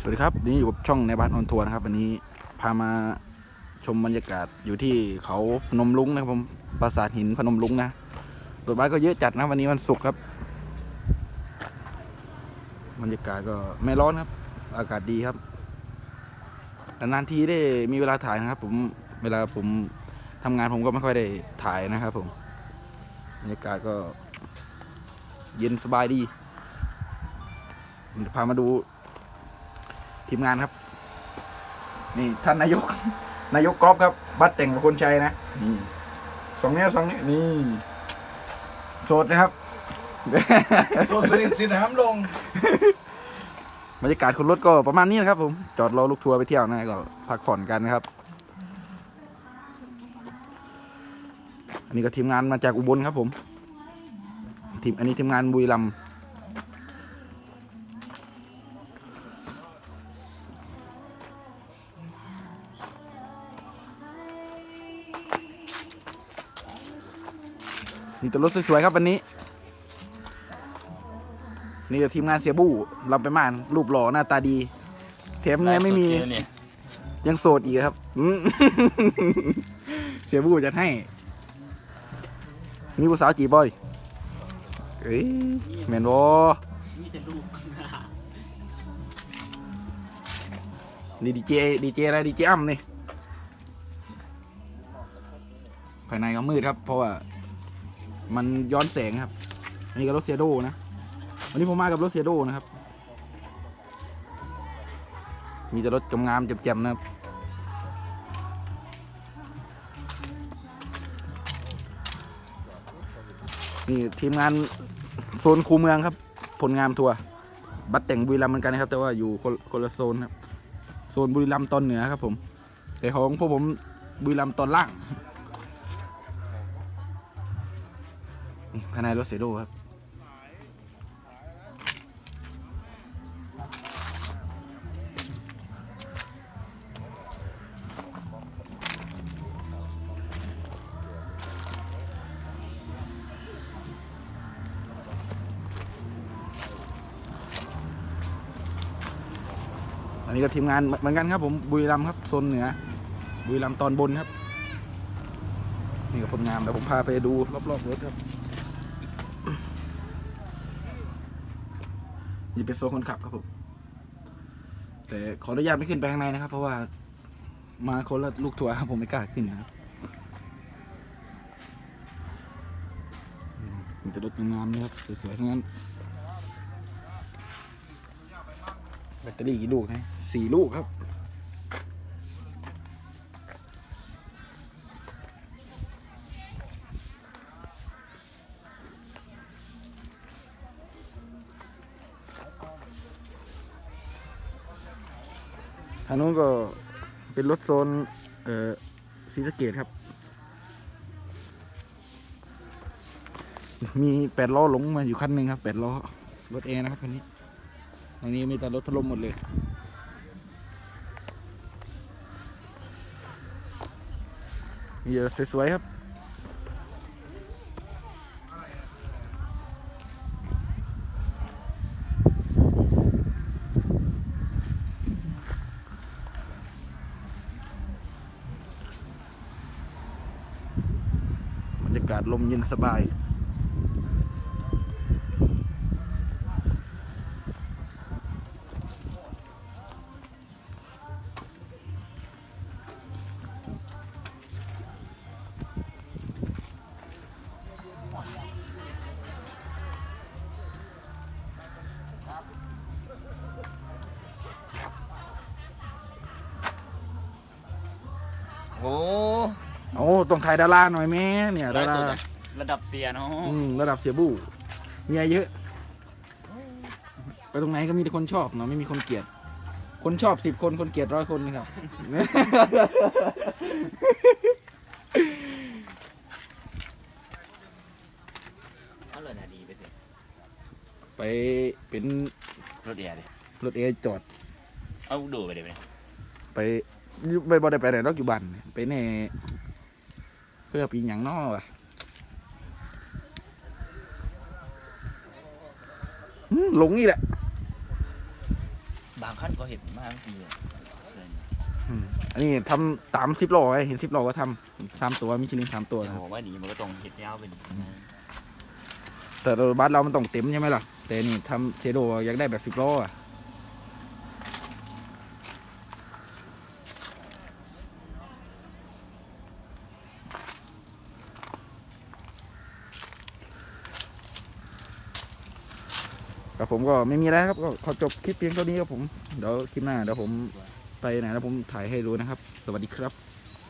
สวัสดีครับนี่อยู่กับช่องในบ้านออนทัวร์นะครับ วันนี้พามาชมบรรยากาศอยู่ที่เขาพนมลุงนะครับผมปราสาทหินพนมลุงนะรถบัสก็เยอะจัดนะวันนี้วันศุกร์ครับ บรรยากาศก็ไม่ร้อนครับ อากาศดีครับนานๆทีได้มีเวลาถ่ายนะครับ ผมเวลาผมทำงานผมก็ไม่ค่อยได้ถ่ายนะครับ ผมบรรยากาศก็ เย็นสบายดีพามาดู ทีมงานครับ นี่ท่านนายก นายกกอล์ฟครับ บัตรแต่งกับคนชัยนะนี่สองเนี้ยสองเนี้ยนี่โสดนะครับโซนสลินสินน้ำลงบรรยากาศคนรถก็ประมาณนี้นะครับ ผม จอดรอลูกทัวร์ไปเที่ยวนะก็พักผ่อนกันนะครับ อันนี้ก็ทีมงานมาจากอุบลครับผมทีมอันนี้ทีมงานบุรีรัมย์ นี่แต่รถสวยๆครับวันนี้ นี่ก็ทีมงานเสียบู้เราไปม่าน รูปหล่อหน้าตาดีแถมเมียไม่มี ยังโสดอีกครับอืมเสียบู้จะให้ มีผู้สาวจีบบ่อยเอ้ยแมนบอมีแต่ลูกนี่ดีเจดีเจอะไรดีเจอ้ำนี่ภายในก็มืดครับ เพราะว่า มันย้อนแสงครับ อันนี้ก็รถเซียโดนะ วันนี้ผมมากับรถเซียโดนะครับ มีแต่รถงามๆแจ่มๆนะครับนี่ทีมงานโซนคูเมืองครับ ผลงามทัวร์บัตรแต่งบุรีรัมย์เหมือนกันนะครับ แต่ว่าอยู่คนคนละโซนครับ โซนบุรีรัมย์ตอนเหนือครับผม แต่ของพวกผมบุรีรัมย์ตอนล่างายในรถเซโดครับอันนี้ก็ทีมงานเหมือนกันครับผมบุรีรัมย์ครับโซนเหนือบุรีรัมย์ตอนบนครับ นี่ก็ผลงานเดี๋ยวผมพาไปดูรอบๆรถครับ นี่เป็นโซนคนขับครับผม แต่ขออนุญาตไม่ขึ้นไปข้างในนะครับ เพราะว่ามาคนละลูกทัวร์ครับผมไม่กล้าขึ้นนะครับอืมมีแต่รถงามๆนะครับสวยๆทั้งนั้น แบตเตอรี่กี่ลูกนะสี่ลูกครับ ทางนู้นก็เป็นรถโซนเอ่อซีสเกตครับ มีแปดล้อหลงมาอยู่คันหนึ่งครับแปดล้อรถเอนะครับคันนี้ตรงนี้มีแต่รถพัดลมหมดเลยมีเยอะสวยๆครับากาศลมเย็นสบาย โอ้ โอ้ต้องถ่ายดาราหน่อยแม่เนี่ยดารา ระดับเสียเนาะอืมระดับเสียบู้เมียเยอะ ไปตรงไหนก็มีแต่คนชอบเนาะไม่มีคนเกลียด คนชอบสิบคนคนเกลียดร้อยคนนะครับ เอาเลยนะดีไปสิไปเป็นรถเดียดิรถเอจอด เอาดูไปเดี๋ยวไปไปไปบ่ได้ไปไหนนอกอยู่บ้านไปแน่ เพื่อปีหยังนอวะอืมหลงนี่แหละ บางขั้นก็เห็นมาทั้งปีเลยอืมอันนี้ทำตามสิบโลไงเห็นสิบโลก็ทำสามตัวมิชลินสามตัวแต่นะครับผมว่าดีมันก็ต้องเห็ดยาวเป็นแต่รถบัสเรามันต้องเต็มใช่ไหมล่ะ แต่นี่ทำเซโดอยากได้แบบสิบโลอะ ครับผมก็ไม่มีแล้วครับก็ขอจบคลิปเพียงเท่านี้ครับผมเดี๋ยวคลิปหน้าเดี๋ยวผมไปไหนแล้วผมถ่ายให้ดูนะครับ สวัสดีครับ